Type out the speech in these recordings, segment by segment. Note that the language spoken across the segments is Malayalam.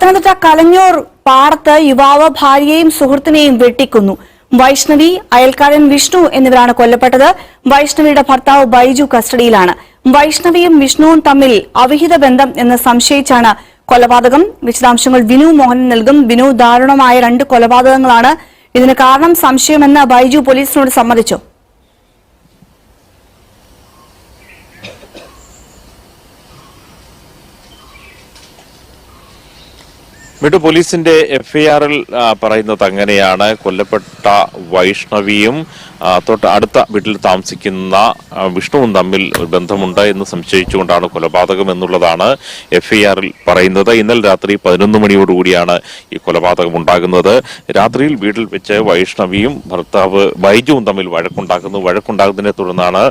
പത്തനംതിട്ട കലഞ്ഞൂർ പാടത്ത് യുവാവ് ഭാര്യയെയും സുഹൃത്തിനെയും വെട്ടിക്കുന്നു. വൈഷ്ണവി അയൽക്കാരൻ വിഷ്ണു എന്നിവരാണ് കൊല്ലപ്പെട്ടത്. വൈഷ്ണവിയുടെ ഭർത്താവ് ബൈജു കസ്റ്റഡിയിലാണ്. വൈഷ്ണവിയും വിഷ്ണുവും തമ്മിൽ അവിഹിത ബന്ധം എന്ന് സംശയിച്ചാണ് കൊലപാതകം. വിശദാംശങ്ങൾ വിനു മോഹൻ നൽകും. വിനു ദാരുണമായ രണ്ട് കൊലപാതകങ്ങളാണ്. ഇതിന് കാരണം സംശയമെന്ന് ബൈജു പോലീസിനോട് സമ്മതിച്ചു. മിട്ടു പോലീസിന്റെ എഫ്ഐആറിൽ പറയുന്നത് അങ്ങനെയാണ്. കൊല്ലപ്പെട്ട വൈഷ്ണവിയും തൊട്ട് അടുത്ത വീട്ടിൽ താമസിക്കുന്ന വിഷ്ണുവും തമ്മിൽ ഒരു ബന്ധമുണ്ട് എന്ന് സംശയിച്ചുകൊണ്ടാണ് കൊലപാതകം എന്നുള്ളതാണ് എഫ്ഐആറിൽ പറയുന്നത്. ഇന്നലെ രാത്രി പതിനൊന്ന് മണിയോടുകൂടിയാണ് ഈ കൊലപാതകം ഉണ്ടാകുന്നത്. രാത്രിയിൽ വീട്ടിൽ വെച്ച് വൈഷ്ണവിയും ഭർത്താവ് ബൈജുവും തമ്മിൽ വഴക്കുണ്ടാക്കുന്നു. വഴക്കുണ്ടാകുന്നതിനെ തുടർന്നാണ്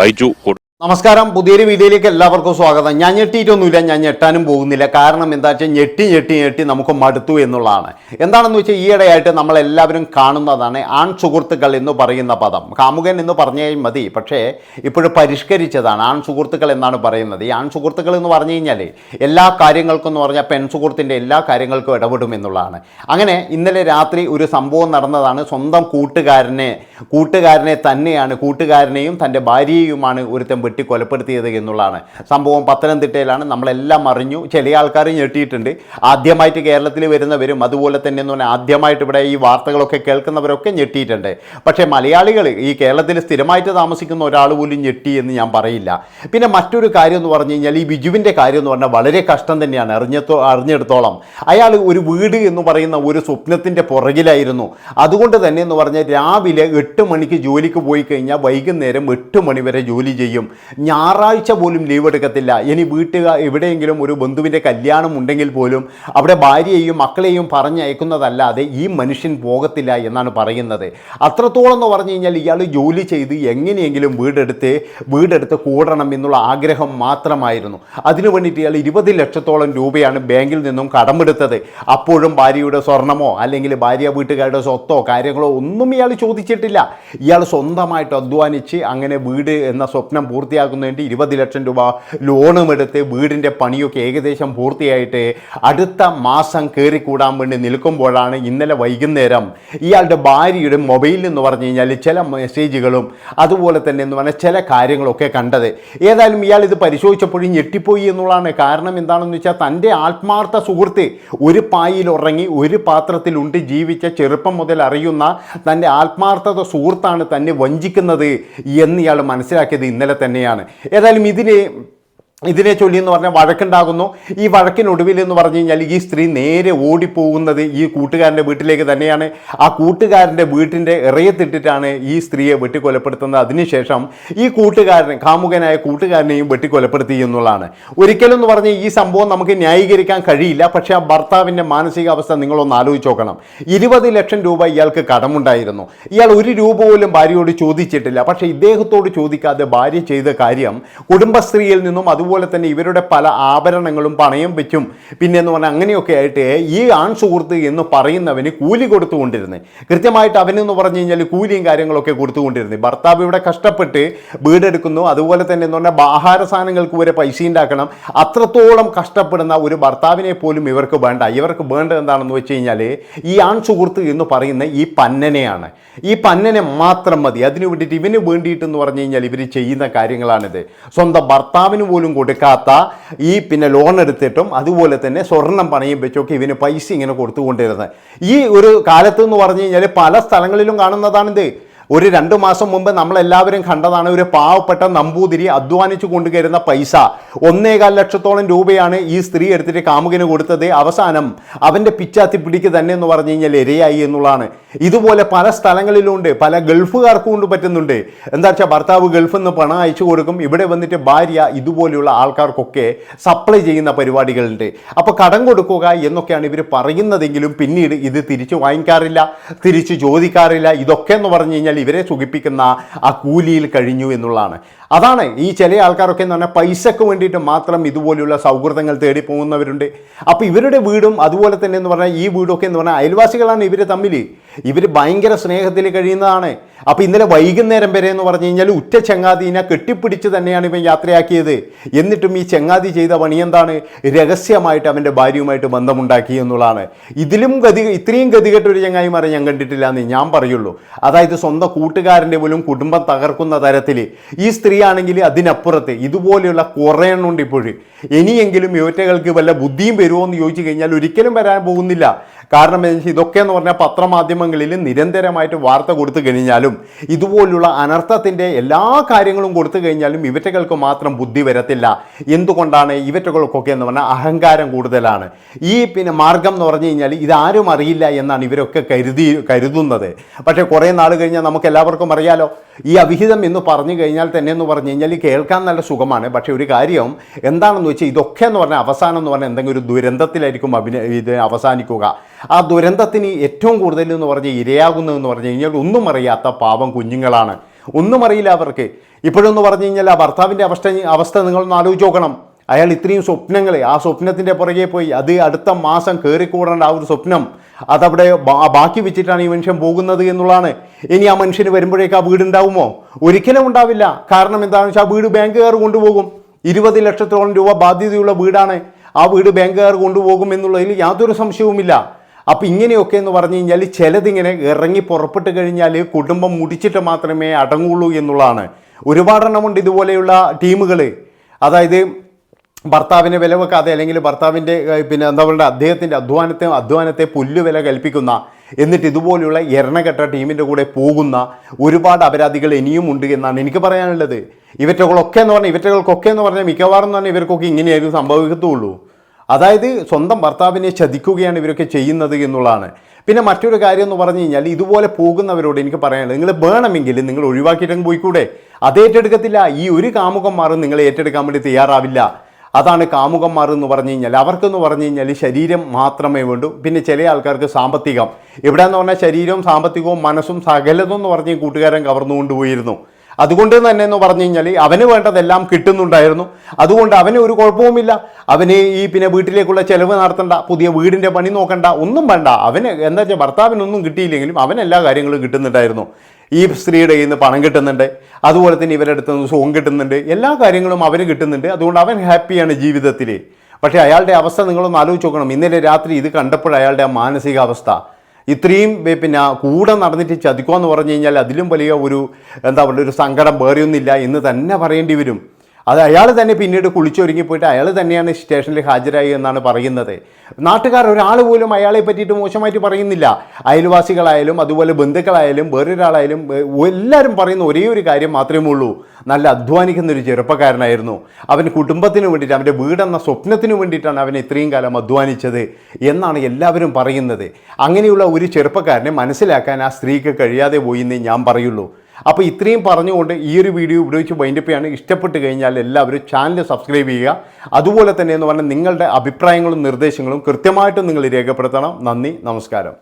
ബൈജു നമസ്കാരം. പുതിയൊരു വീഡിയോയിലേക്ക് എല്ലാവർക്കും സ്വാഗതം. ഞാൻ ഞെട്ടിയിട്ടൊന്നുമില്ല. ഞാൻ ഞെട്ടാനും പോകുന്നില്ല. കാരണം എന്താ വെച്ചാൽ ഞെട്ടി ഞെട്ടി ഞെട്ടി നമുക്ക് മടുത്തു എന്നുള്ളതാണ്. എന്താണെന്ന് വെച്ചാൽ ഈയിടെയായിട്ട് നമ്മൾ എല്ലാവരും കാണുന്നതാണ് ആൺ സുഹൃത്തുക്കൾ എന്ന് പറയുന്ന പദം. കാമുകൻ എന്ന് പറഞ്ഞാൽ മതി. പക്ഷേ ഇപ്പോഴും പരിഷ്കരിച്ചതാണ് ആൺ സുഹൃത്തുക്കൾ എന്നാണ് പറയുന്നത്. ഈ ആൺ സുഹൃത്തുക്കൾ എന്ന് പറഞ്ഞു കഴിഞ്ഞാൽ എല്ലാ കാര്യങ്ങൾക്കും എന്ന് പറഞ്ഞാൽ പെൺ സുഹൃത്തിന്റെ എല്ലാ കാര്യങ്ങൾക്കും ഇടപെടും എന്നുള്ളതാണ്. അങ്ങനെ ഇന്നലെ രാത്രി ഒരു സംഭവം നടന്നതാണ്. സ്വന്തം കൂട്ടുകാരനെ കൂട്ടുകാരനെ തന്നെയാണ് കൂട്ടുകാരനെയും തന്റെ ഭാര്യയുമാണ് ഒരുത്തൻ വെട്ടി കൊലപ്പെടുത്തിയത് എന്നുള്ളതാണ്. സംഭവം പത്തനംതിട്ടയിലാണ്. നമ്മളെല്ലാം അറിഞ്ഞു. ചില ആൾക്കാർ ഞെട്ടിയിട്ടുണ്ട്. ആദ്യമായിട്ട് കേരളത്തിൽ വരുന്നവരും അതുപോലെ തന്നെ എന്ന് പറഞ്ഞാൽ ആദ്യമായിട്ട് ഇവിടെ ഈ വാർത്തകളൊക്കെ കേൾക്കുന്നവരൊക്കെ ഞെട്ടിയിട്ടുണ്ട്. പക്ഷേ മലയാളികൾ ഈ കേരളത്തിൽ സ്ഥിരമായിട്ട് താമസിക്കുന്ന ഒരാൾ പോലും ഞെട്ടി എന്ന് ഞാൻ പറയില്ല. പിന്നെ മറ്റൊരു കാര്യം എന്ന് പറഞ്ഞു കഴിഞ്ഞാൽ ഈ ബിജുവിന്റെ കാര്യം എന്ന് പറഞ്ഞാൽ വളരെ കഷ്ടം തന്നെയാണ്. അറിഞ്ഞത്തോ അറിഞ്ഞെടുത്തോളം. അയാൾ ഒരു വീട് എന്ന് പറയുന്ന ഒരു സ്വപ്നത്തിന്റെ പുറകിലായിരുന്നു. അതുകൊണ്ട് തന്നെ എന്ന് പറഞ്ഞാൽ രാവിലെ എട്ട് മണിക്ക് ജോലിക്ക് പോയി കഴിഞ്ഞാൽ വൈകുന്നേരം എട്ട് മണി വരെ ജോലി ചെയ്യും. ഞായറാഴ്ച പോലും ലീവ് എടുക്കത്തില്ല. ഇനി വീട്ടുകാർ എവിടെയെങ്കിലും ഒരു ബന്ധുവിന്റെ കല്യാണം ഉണ്ടെങ്കിൽ പോലും അവിടെ ഭാര്യയെയും മക്കളെയും പറഞ്ഞയക്കുന്നതല്ലാതെ ഈ മനുഷ്യൻ പോകത്തില്ല എന്നാണ് പറയുന്നത്. അത്രത്തോളം എന്ന് പറഞ്ഞു കഴിഞ്ഞാൽ ഇയാൾ ജോലി ചെയ്ത് എങ്ങനെയെങ്കിലും വീടെടുത്ത് വീടെടുത്ത് കൂടണം എന്നുള്ള ആഗ്രഹം മാത്രമായിരുന്നു. അതിനു വേണ്ടിയിട്ട് ഇയാൾ ഇരുപത് ലക്ഷത്തോളം രൂപയാണ് ബാങ്കിൽ നിന്നും കടമെടുത്തത്. അപ്പോഴും ഭാര്യയുടെ സ്വർണമോ അല്ലെങ്കിൽ ഭാര്യ വീട്ടുകാരുടെ സ്വത്തോ കാര്യങ്ങളോ ഒന്നും ഇയാൾ ചോദിച്ചിട്ടില്ല. ഇയാൾ സ്വന്തമായിട്ട് അധ്വാനിച്ച് അങ്ങനെ വീട് എന്ന സ്വപ്നം പൂർത്തിയാക്കുന്നതിന് ഇരുപത് ലക്ഷം രൂപ ലോണും എടുത്ത് വീടിന്റെ പണിയൊക്കെ ഏകദേശം പൂർത്തിയായിട്ട് അടുത്ത മാസം കയറിക്കൂടാൻ വേണ്ടി നിൽക്കുമ്പോഴാണ് ഇന്നലെ വൈകുന്നേരം ഇയാളുടെ ഭാര്യയുടെ മൊബൈലിൽ എന്ന് പറഞ്ഞു കഴിഞ്ഞാൽ ചില മെസ്സേജുകളും അതുപോലെ തന്നെ എന്ന് പറഞ്ഞാൽ ചില കാര്യങ്ങളൊക്കെ കണ്ടത്. ഏതായാലും ഇയാൾ ഇത് പരിശോധിച്ചപ്പോഴും ഞെട്ടിപ്പോയി എന്നുള്ളതാണ്. കാരണം എന്താണെന്ന് വെച്ചാൽ തന്റെ ആത്മാർത്ഥ സുഹൃത്ത് ഒരു പായിൽ ഉറങ്ങി ഒരു പാത്രത്തിലുണ്ട് ജീവിച്ച ചെറുപ്പം മുതൽ അറിയുന്ന തന്റെ ആത്മാർത്ഥത സുഹൃത്താണ് തന്നെ വഞ്ചിക്കുന്നത് എന്ന് ഇയാൾ മനസ്സിലാക്കിയത് ഇന്നലെ തന്നെയാണ്. ഏതായാലും ഇതിന് ഇതിനെ ചൊല്ലി എന്ന് പറഞ്ഞാൽ വഴക്കുണ്ടാകുന്നു. ഈ വഴക്കിനൊടുവിൽ എന്ന് പറഞ്ഞു കഴിഞ്ഞാൽ ഈ സ്ത്രീ നേരെ ഓടിപ്പോകുന്നത് ഈ കൂട്ടുകാരന്റെ വീട്ടിലേക്ക് തന്നെയാണ്. ആ കൂട്ടുകാരന്റെ വീട്ടിന്റെ ഇറയത്തിട്ടിട്ടാണ് ഈ സ്ത്രീയെ വെട്ടിക്കൊലപ്പെടുത്തുന്നത്. അതിനുശേഷം ഈ കൂട്ടുകാരനെ കാമുകനായ കൂട്ടുകാരനെയും വെട്ടിക്കൊലപ്പെടുത്തി എന്നുള്ളതാണ്. ഒരിക്കലും എന്ന് പറഞ്ഞാൽ ഈ സംഭവം നമുക്ക് ന്യായീകരിക്കാൻ കഴിയില്ല. പക്ഷേ ആ ഭർത്താവിന്റെ മാനസികാവസ്ഥ നിങ്ങളൊന്ന് ആലോചിച്ച് നോക്കണം. ഇരുപത് ലക്ഷം രൂപ ഇയാൾക്ക് കടമുണ്ടായിരുന്നു. ഇയാൾ ഒരു രൂപ പോലും ഭാര്യയോട് ചോദിച്ചിട്ടില്ല. പക്ഷേ ഇദ്ദേഹത്തോട് ചോദിക്കാതെ ഭാര്യ ചെയ്ത കാര്യം കുടുംബശ്രീയിൽ നിന്നും അതുപോലെ തന്നെ ഇവരുടെ പല ആഭരണങ്ങളും പണയം വെച്ചും പിന്നെ എന്ന് പറഞ്ഞാൽ അങ്ങനെയൊക്കെ ആയിട്ട് ഈ ആൺ സുഹൃത്ത് എന്ന് പറയുന്നവന് കൂലി കൊടുത്തുകൊണ്ടിരുന്നത് കൃത്യമായിട്ട് അവനെന്ന് പറഞ്ഞു കഴിഞ്ഞാൽ കൂലിയും കാര്യങ്ങളൊക്കെ കൊടുത്തുകൊണ്ടിരുന്നത് ഭർത്താവ് ഇവിടെ കഷ്ടപ്പെട്ട് വീടെടുക്കുന്നു. അതുപോലെ തന്നെ എന്ന് പറഞ്ഞാൽ ആഹാര സാധനങ്ങൾക്ക് വരെ പൈസ ഉണ്ടാക്കണം. അത്രത്തോളം കഷ്ടപ്പെടുന്ന ഒരു ഭർത്താവിനെ പോലും ഇവർക്ക് വേണ്ട. ഇവർക്ക് വേണ്ടത് എന്താണെന്ന് വെച്ച് കഴിഞ്ഞാൽ ഈ ആൺ സുഹൃത്ത് എന്ന് പറയുന്ന ഈ പന്നനെയാണ്. ഈ പന്നനെ മാത്രം മതി. അതിന് വേണ്ടിയിട്ട് ഇവന് വേണ്ടിയിട്ടെന്ന് പറഞ്ഞു കഴിഞ്ഞാൽ ഇവർ ചെയ്യുന്ന കാര്യങ്ങളാണിത്. സ്വന്തം ഭർത്താവിന് പോലും കൊടുക്കാത്ത ഈ പിന്നെ ലോൺ എടുത്തിട്ടും അതുപോലെ തന്നെ സ്വർണം പണയും വെച്ചൊക്കെ ഇവന് പൈസ ഇങ്ങനെ കൊടുത്തുകൊണ്ടിരുന്നത്. ഈ ഒരു കാലത്ത് എന്ന് പറഞ്ഞു കഴിഞ്ഞാൽ പല സ്ഥലങ്ങളിലും കാണുന്നതാണിത്. ഒരു രണ്ട് മാസം മുമ്പ് നമ്മളെല്ലാവരും കണ്ടതാണ് ഒരു പാവപ്പെട്ട നമ്പൂതിരി അധ്വാനിച്ചു കൊണ്ടുവരുന്ന പൈസ. ഒന്നേകാൽ ലക്ഷത്തോളം രൂപയാണ് ഈ സ്ത്രീ എടുത്തിട്ട് കാമുകന് കൊടുത്തത്. അവസാനം അവന്റെ പിച്ചാത്തി പിടിക്ക് തന്നെ എന്ന് പറഞ്ഞു കഴിഞ്ഞാൽ ഇരയായി എന്നുള്ളതാണ്. ഇതുപോലെ പല സ്ഥലങ്ങളിലുണ്ട് പല ഗൾഫുകാർക്കും കൊണ്ട് പറ്റുന്നുണ്ട്. എന്താ വെച്ചാൽ ഭർത്താവ് ഗൾഫിൽ നിന്ന് പണം അയച്ചു കൊടുക്കും. ഇവിടെ വന്നിട്ട് ഭാര്യ ഇതുപോലെയുള്ള ആൾക്കാർക്കൊക്കെ സപ്ലൈ ചെയ്യുന്ന പരിപാടികളുണ്ട്. അപ്പോൾ കടം കൊടുക്കുക എന്നൊക്കെയാണ് ഇവർ പറയുന്നതെങ്കിലും പിന്നീട് ഇത് തിരിച്ചു വാങ്ങിക്കാറില്ല തിരിച്ചു ചോദിക്കാറില്ല. ഇതൊക്കെ എന്ന് പറഞ്ഞു കഴിഞ്ഞാൽ ഇവരെ സുഖിപ്പിക്കുന്ന ആ കൂലിയിൽ കഴിഞ്ഞു എന്നുള്ളതാണ്. അതാണ് ഈ ചില ആൾക്കാരൊക്കെ എന്ന് പറഞ്ഞാൽ പൈസക്ക് വേണ്ടിയിട്ട് മാത്രം ഇതുപോലെയുള്ള സൗഹൃദങ്ങൾ തേടി പോകുന്നവരുണ്ട്. അപ്പോൾ ഇവരുടെ വീടും അതുപോലെ തന്നെ എന്ന് പറഞ്ഞാൽ ഈ വീടൊക്കെ എന്ന് പറഞ്ഞാൽ അയൽവാസികളാണ് ഇവർ തമ്മിൽ. ഇവർ ഭയങ്കര സ്നേഹത്തിൽ കഴിയുന്നതാണ്. അപ്പോൾ ഇന്നലെ വൈകുന്നേരം വരെ എന്ന് പറഞ്ഞു കഴിഞ്ഞാൽ ഉറ്റ ചങ്ങാതിനെ കെട്ടിപ്പിടിച്ച് തന്നെയാണ് ഇവൻ യാത്രയാക്കിയത്. എന്നിട്ടും ഈ ചങ്ങാതി ചെയ്ത പണി എന്താണ്? രഹസ്യമായിട്ട് അവന്റെ ഭാര്യയുമായിട്ട് ബന്ധമുണ്ടാക്കി എന്നുള്ളതാണ്. ഇതിലും ഗതി ഇത്രയും ഗതികെട്ട ഒരു ചങ്ങായിമാരെ ഞാൻ കണ്ടിട്ടില്ല എന്ന് ഞാൻ പറയുള്ളൂ. അതായത് സ്വന്തം കൂട്ടുകാരന്റെ പോലും കുടുംബം തകർക്കുന്ന തരത്തിൽ ഈ സ്ത്രീ ആണെങ്കിൽ അതിനപ്പുറത്ത് ഇതുപോലെയുള്ള കുറേ എണ്ണമുണ്ട് ഇപ്പോഴും ഇനിയെങ്കിലും യുവറ്റകൾക്ക് വല്ല ബുദ്ധിയും വരുമോ എന്ന് ചോദിച്ചു കഴിഞ്ഞാൽ ഒരിക്കലും വരാൻ പോകുന്നില്ല. കാരണം ഇതൊക്കെ എന്ന് പറഞ്ഞാൽ പത്രമാധ്യമങ്ങളിൽ നിരന്തരമായിട്ട് വാർത്ത കൊടുത്തു കഴിഞ്ഞാലും ഇതുപോലുള്ള അനർത്ഥത്തിന്റെ എല്ലാ കാര്യങ്ങളും കൊടുത്തു കഴിഞ്ഞാലും ഇവറ്റകൾക്ക് മാത്രം ബുദ്ധി വരത്തില്ല. എന്തുകൊണ്ടാണ് ഇവറ്റകൾക്കൊക്കെ എന്ന് പറഞ്ഞാൽ അഹങ്കാരം കൂടുതലാണ്. ഈ പിന്നെ മാർഗം എന്ന് പറഞ്ഞു കഴിഞ്ഞാൽ ഇതാരും അറിയില്ല എന്നാണ് ഇവരൊക്കെ കരുതി കരുതുന്നത്. പക്ഷേ കുറേ നാൾ കഴിഞ്ഞാൽ നമുക്ക് എല്ലാവർക്കും അറിയാലോ ഈ അവിഹിതം എന്ന് പറഞ്ഞു കഴിഞ്ഞാൽ തന്നെ എന്ന് പറഞ്ഞു കഴിഞ്ഞാൽ കേൾക്കാൻ നല്ല സുഖമാണ്. പക്ഷേ ഒരു കാര്യം എന്താണെന്ന് വെച്ചാൽ ഇതൊക്കെ എന്ന് പറഞ്ഞാൽ അവസാനം എന്ന് പറഞ്ഞാൽ എന്തെങ്കിലും ഒരു ദുരന്തത്തിലായിരിക്കും അഭിനയ ഇത് അവസാനിക്കുക. ആ ദുരന്തത്തിന് ഏറ്റവും കൂടുതൽ എന്ന് പറഞ്ഞാൽ ഇരയാകുന്നതെന്ന് പറഞ്ഞു കഴിഞ്ഞാൽ ഒന്നും അറിയാത്ത പാവം കുഞ്ഞുങ്ങളാണ്. ഒന്നും അറിയില്ല അവർക്ക്. ഇപ്പോഴെന്ന് പറഞ്ഞു കഴിഞ്ഞാൽ ആ ഭർത്താവിന്റെ അവസ്ഥ അവസ്ഥ നിങ്ങളൊന്ന് ആലോചിച്ച് നോക്കണം. അയാൾ ഇത്രയും സ്വപ്നങ്ങൾ ആ സ്വപ്നത്തിന്റെ പുറകെ പോയി അത് അടുത്ത മാസം കയറിക്കൂടേണ്ട ആ ഒരു സ്വപ്നം അതവിടെ ബാക്കി വെച്ചിട്ടാണ് ഈ മനുഷ്യൻ പോകുന്നത് എന്നുള്ളതാണ്. ഇനി ആ മനുഷ്യന് വരുമ്പോഴേക്ക് ആ വീടുണ്ടാവുമോ? ഒരിക്കലും ഉണ്ടാവില്ല. കാരണം എന്താണെന്ന് വെച്ചാൽ ആ വീട് ബാങ്കുകാർ കൊണ്ടുപോകും. ഇരുപത് ലക്ഷത്തോളം രൂപ ബാധ്യതയുള്ള വീടാണ് ആ വീട് ബാങ്കുകാർ കൊണ്ടുപോകും എന്നുള്ളതിൽ യാതൊരു സംശയവുമില്ല. അപ്പം ഇങ്ങനെയൊക്കെ എന്ന് പറഞ്ഞു കഴിഞ്ഞാൽ ചിലതിങ്ങനെ ഇറങ്ങി പുറപ്പെട്ട് കഴിഞ്ഞാൽ കുടുംബം മുടിച്ചിട്ട് മാത്രമേ അടങ്ങുള്ളൂ എന്നുള്ളതാണ്. ഒരുപാടെണ്ണമുണ്ട് ഇതുപോലെയുള്ള ടീമുകൾ അതായത് ഭർത്താവിനെ വില വെക്കാതെ അല്ലെങ്കിൽ ഭർത്താവിന്റെ പിന്നെ എന്താ പറയുക അദ്ദേഹത്തിന്റെ അധ്വാനത്തെ അധ്വാനത്തെ പുല്ല് വില കൽപ്പിക്കുന്ന എന്നിട്ട് ഇതുപോലെയുള്ള എരണഘട്ട ടീമിന്റെ കൂടെ പോകുന്ന ഒരുപാട് അപരാധികൾ ഇനിയും ഉണ്ട് എന്നാണ് എനിക്ക് പറയാനുള്ളത്. ഇവറ്റകളൊക്കെ എന്ന് പറഞ്ഞാൽ ഇവറ്റകൾക്കൊക്കെ എന്ന് പറഞ്ഞാൽ മിക്കവാറും എന്ന് പറഞ്ഞാൽ ഇവർക്കൊക്കെ ഇങ്ങനെയായിരുന്നു സംഭവിക്കത്തുള്ളൂ. അതായത് സ്വന്തം ഭർത്താവിനെ ചതിക്കുകയാണ് ഇവരൊക്കെ ചെയ്യുന്നത് എന്നുള്ളതാണ്. പിന്നെ മറ്റൊരു കാര്യം എന്ന് പറഞ്ഞു കഴിഞ്ഞാൽ ഇതുപോലെ പോകുന്നവരോട് എനിക്ക് പറയാനുള്ളത് നിങ്ങൾ വേണമെങ്കിൽ നിങ്ങൾ ഒഴിവാക്കിയിട്ടങ്ങ് പോയിക്കൂടെ? അത് ഏറ്റെടുക്കത്തില്ല. ഈ ഒരു കാമുകന്മാരും നിങ്ങൾ ഏറ്റെടുക്കാൻ വേണ്ടി തയ്യാറാവില്ല. അതാണ് കാമുകന്മാർ എന്ന് പറഞ്ഞു കഴിഞ്ഞാൽ അവർക്കെന്ന് പറഞ്ഞു കഴിഞ്ഞാൽ ശരീരം മാത്രമേ വേണ്ടൂ. പിന്നെ ചില ആൾക്കാർക്ക് സാമ്പത്തികം. ഇവിടെ എന്ന് പറഞ്ഞാൽ ശരീരവും സാമ്പത്തികവും മനസ്സും സകലതും എന്ന് പറഞ്ഞ് കൂട്ടുകാരൻ കവർന്നുകൊണ്ടുപോയിരുന്നു അതുകൊണ്ട് തന്നെ എന്ന് പറഞ്ഞു കഴിഞ്ഞാൽ അവന് വേണ്ടതെല്ലാം കിട്ടുന്നുണ്ടായിരുന്നു. അതുകൊണ്ട് അവന് ഒരു കുഴപ്പവുമില്ല. അവന് ഈ പിന്നെ വീട്ടിലേക്കുള്ള ചെലവ് നടത്തണ്ട പുതിയ വീടിന്റെ പണി നോക്കണ്ട ഒന്നും വേണ്ട. അവന് എന്താ വെച്ചാൽ ഭർത്താവിനൊന്നും കിട്ടിയില്ലെങ്കിലും അവൻ എല്ലാ കാര്യങ്ങളും കിട്ടുന്നുണ്ടായിരുന്നു. ഈ സ്ത്രീയുടെ കയ്യിൽ നിന്ന് പണം കിട്ടുന്നുണ്ട്. അതുപോലെ തന്നെ ഇവരുടെ അടുത്ത് നിന്ന് സുഖം കിട്ടുന്നുണ്ട്. എല്ലാ കാര്യങ്ങളും അവന് കിട്ടുന്നുണ്ട്. അതുകൊണ്ട് അവൻ ഹാപ്പിയാണ് ജീവിതത്തിൽ പക്ഷേ അയാളുടെ അവസ്ഥ നിങ്ങളൊന്ന് ആലോചിച്ച് നോക്കണം. ഇന്നലെ രാത്രി ഇത് കണ്ടപ്പോൾ അയാളുടെ ആ മാനസികാവസ്ഥ. ഇത്രയും പിന്നെ കൂടെ നടന്നിട്ട് ചതിക്കുക എന്ന് പറഞ്ഞു കഴിഞ്ഞാൽ അതിലും വലിയ ഒരു എന്താ പറയുക ഒരു സങ്കടം വേറെയൊന്നുമില്ല എന്ന് തന്നെ പറയേണ്ടി വരും. അത് അയാൾ തന്നെ പിന്നീട് കുളിച്ചൊരുങ്ങി പോയിട്ട് അയാൾ തന്നെയാണ് സ്റ്റേഷനിൽ ഹാജരായി എന്നാണ് പറയുന്നത്. നാട്ടുകാർ ഒരാൾ പോലും അയാളെ പറ്റിയിട്ട് മോശമായിട്ട് പറയുന്നില്ല. അയൽവാസികളായാലും അതുപോലെ ബന്ധുക്കളായാലും വേറൊരാളായാലും എല്ലാവരും പറയുന്ന ഒരേ ഒരു കാര്യം മാത്രമേ ഉള്ളൂ. നല്ല അധ്വാനിക്കുന്ന ഒരു ചെറുപ്പക്കാരനായിരുന്നു. അവൻ കുടുംബത്തിന് വേണ്ടിയിട്ട് അവന്റെ വീടെന്ന സ്വപ്നത്തിന് വേണ്ടിയിട്ടാണ് അവൻ ഇത്രയും കാലം അധ്വാനിച്ചത് എന്നാണ് എല്ലാവരും പറയുന്നത്. അങ്ങനെയുള്ള ഒരു ചെറുപ്പക്കാരനെ മനസ്സിലാക്കാൻ ആ സ്ത്രീക്ക് കഴിയാതെ പോയി എന്നേ ഞാൻ പറയുള്ളൂ. അപ്പോൾ ഇത്രയും പറഞ്ഞുകൊണ്ട് ഈ ഒരു വീഡിയോ ഉപയോഗിച്ച് വൈൻഡപ്പ് ചെയ്യാണ് ഇഷ്ടപ്പെട്ട് കഴിഞ്ഞാൽ എല്ലാവരും ചാനൽ സബ്സ്ക്രൈബ് ചെയ്യുക. അതുപോലെ തന്നെ എന്ന് പറഞ്ഞാൽ നിങ്ങളുടെ അഭിപ്രായങ്ങളും നിർദ്ദേശങ്ങളും കൃത്യമായിട്ടും നിങ്ങൾ രേഖപ്പെടുത്തണം. നന്ദി നമസ്കാരം.